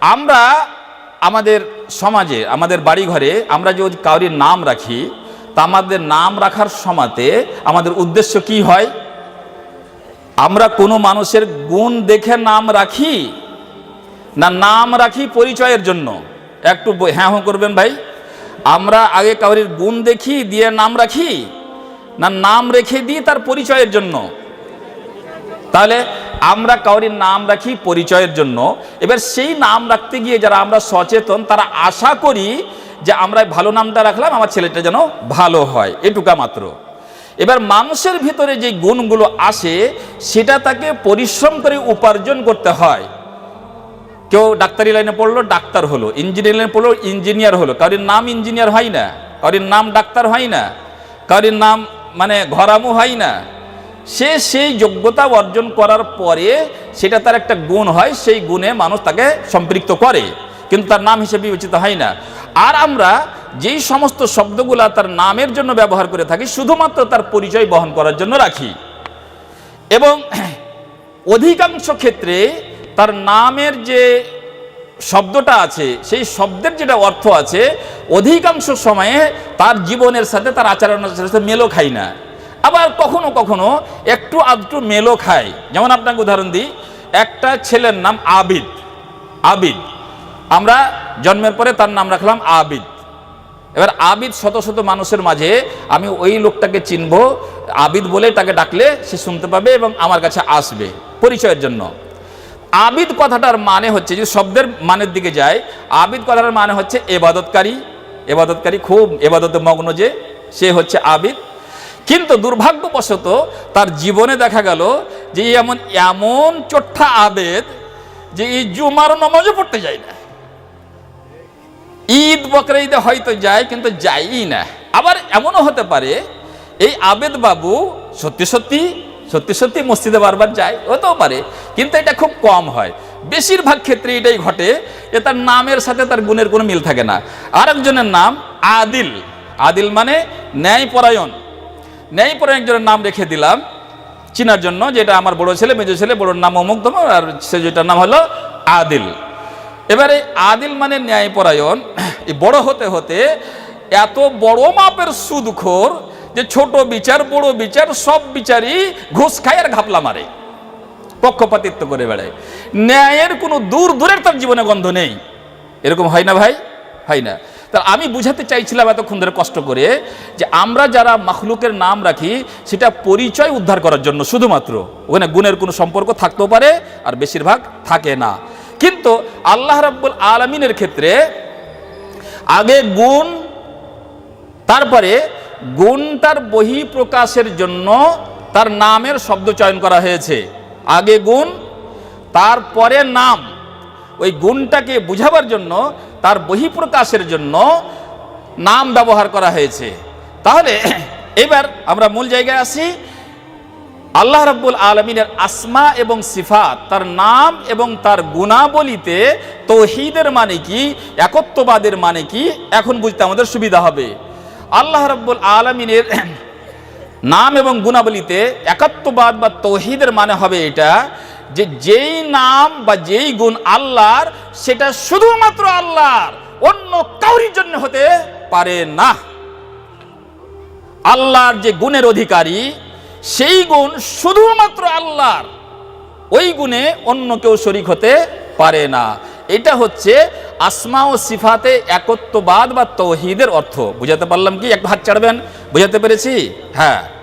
আমরা আমাদের সমাজে, আমাদের বাড়ি ঘরে আমরা যদি কাউরির নাম রাখি, তা আমাদের নাম রাখার সমাতে আমাদের উদ্দেশ্য কি হয়? আমরা কোনো মানুষের গুণ দেখে নাম রাখি না নাম রাখি পরিচয়ের জন্য? একটু হ্যাঁ হ্যাঁ করবেন ভাই। আমরা আগে কাউরির গুণ দেখি, দিয়ে নাম রাখি, না নাম রেখে দিই তার পরিচয়ের জন্য? তাহলে আমরা কাউরির নাম রাখি পরিচয়ের জন্য। এবার সেই নাম রাখতে গিয়ে যারা আমরা সচেতন, তারা আশা করি যে আমরা ভালো নামটা রাখলাম, আমার ছেলেটা যেন ভালো হয়। এটুকা মাত্র। এবার মানুষের ভিতরে যে গুণগুলো আসে, সেটা তাকে পরিশ্রম করে উপার্জন করতে হয়। কেউ ডাক্তারি লাইনে পড়ল, ডাক্তার হলো। ইঞ্জিনিয়ার লাইনে পড়ল, ইঞ্জিনিয়ার হলো। কারোর নাম ইঞ্জিনিয়ার হয় না। কারোর নাম ডাক্তার হয় না। কারোর নাম মানে ঘরামু হয় না। সে সেই যোগ্যতা অর্জন করার পরে সেটা তার একটা গুণ হয়, সেই গুণে মানুষ তাকে সম্পৃক্ত করে। কিন্তু তার নাম হিসেবে বিবেচিত হয় না। আর আমরা যেই সমস্ত শব্দগুলা তার নামের জন্য ব্যবহার করে থাকি, শুধুমাত্র তার পরিচয় বহন করার জন্য রাখি। এবং অধিকাংশ ক্ষেত্রে তার নামের যে শব্দটা আছে, সেই শব্দের যেটা অর্থ আছে, অধিকাংশ সময়ে তার জীবনের সাথে তার আচরণের সাথে মেলো খায় না। আবার কখনো কখনো একটু আধটু মেলো খায়। যেমন আপনাকে উদাহরণ দিই, একটা ছেলের নাম আবিদ। আবিদ। আমরা জন্মের পরে তার নাম রাখলাম আবিদ। এবার আবিদ শত শত মানুষের মাঝে আমি ওই লোকটাকে চিনব, আবিদ বলে তাকে ডাকলে সে শুনতে পাবে এবং আমার কাছে আসবে পরিচয়ের জন্য। আবিদ কথাটার মানে হচ্ছে যে শব্দের মানের দিকে যায়, আবিদ কথাটার মানে হচ্ছে এবাদতকারী। এবাদতকারী খুব এবাদতে মগ্ন যে, সে হচ্ছে আবিদ। কিন্তু দুর্ভাগ্যবশত তার জীবনে দেখা গেল যে এমন এমন চোট্টা আবেদ যে এই জুমার নমাজও পড়তে যায় না। ঈদ, বকরা ঈদে হয়তো যায়, কিন্তু যায়ই না। আবার এমনও হতে পারে, এই আবেদ বাবু সত্যি সত্যি সত্যি সত্যি মসজিদে বারবার যায়, হতেও পারে, কিন্তু এটা খুব কম হয়। বেশিরভাগ ক্ষেত্রে এটাই ঘটে যে তার নামের সাথে তার গুণের কোনো মিল থাকে না। আরেকজনের নাম আদিল। আদিল মানে ন্যায়পরায়ণ। ন্যায়পরায়ণ একজনের নাম রেখে দিলাম চিনার জন্য, যেটা আমার বড় ছেলে, মেজো ছেলে, বড়োর নাম অমুক তমুক আর সে যেটার নাম হলো আদিল। এবারে আদিল মানে ন্যায়পরায়ণ। এই বড় হতে হতে এত বড় মাপের সুদখোর যে ছোট বিচার, বড় বিচার, সব বিচারই ঘুষ খায় আর ঘাপলা মারে। পক্ষপাতিত্ব করে বেড়ায়। ন্যায়ের কোনো দূর দূরের তার জীবনে গন্ধ নেই। এরকম হয় না ভাই? হয় না। তা আমি বুঝাতে চাইছিলাম এতক্ষণ ধরে কষ্ট করে যে আমরা যারা মাখলুকের নাম রাখি, সেটা পরিচয় উদ্ধার করার জন্য শুধুমাত্র। ওখানে গুণের কোনো সম্পর্ক থাকতেও পারে আর বেশিরভাগ থাকে না। কিন্তু আল্লাহ রাব্বুল আলমিনের ক্ষেত্রে আগে গুণ, তারপরে গুণটার বহি প্রকাশের জন্য তার নামের শব্দ চয়ন করা হয়েছে। আগে গুণ, তারপরে নাম। ওই গুণটাকে বুঝাবার জন্য তার বহিঃপ্রকাশের জন্য নাম ব্যবহার করা হয়েছে। তাহলে, এবার আমরা মূল জায়গায় আসি। আল্লাহ রাব্বুল আলমিনের আসমা এবং সিফাত, তার নাম এবং তার গুণাবলিতে তৌহিদের মানে কি, একত্ববাদের মানে কি, এখন বুঝতে আমাদের সুবিধা হবে। আল্লাহ রাব্বুল আলমিনের নাম এবং গুণাবলিতে একাত্মবাদ বা তৌহিদের মানে হবে এটা যে যেই নাম বা যেই গুণ আল্লাহর, সেটা শুধুমাত্র আল্লাহর, অন্য কাউরির জন্য হতে পারে না। আল্লাহর যে গুণের অধিকারী, সেই গুণ শুধুমাত্র আল্লাহর, ওই গুণে অন্য কেউ শরিক হতে পারে না। এটা হচ্ছে আসমা ও সিফাতে একত্ববাদ বা তৌহিদের অর্থ। বুঝাতে পারলাম কি? একটু হাত ছাড়বেন? বুঝাতে পেরেছি? হ্যাঁ।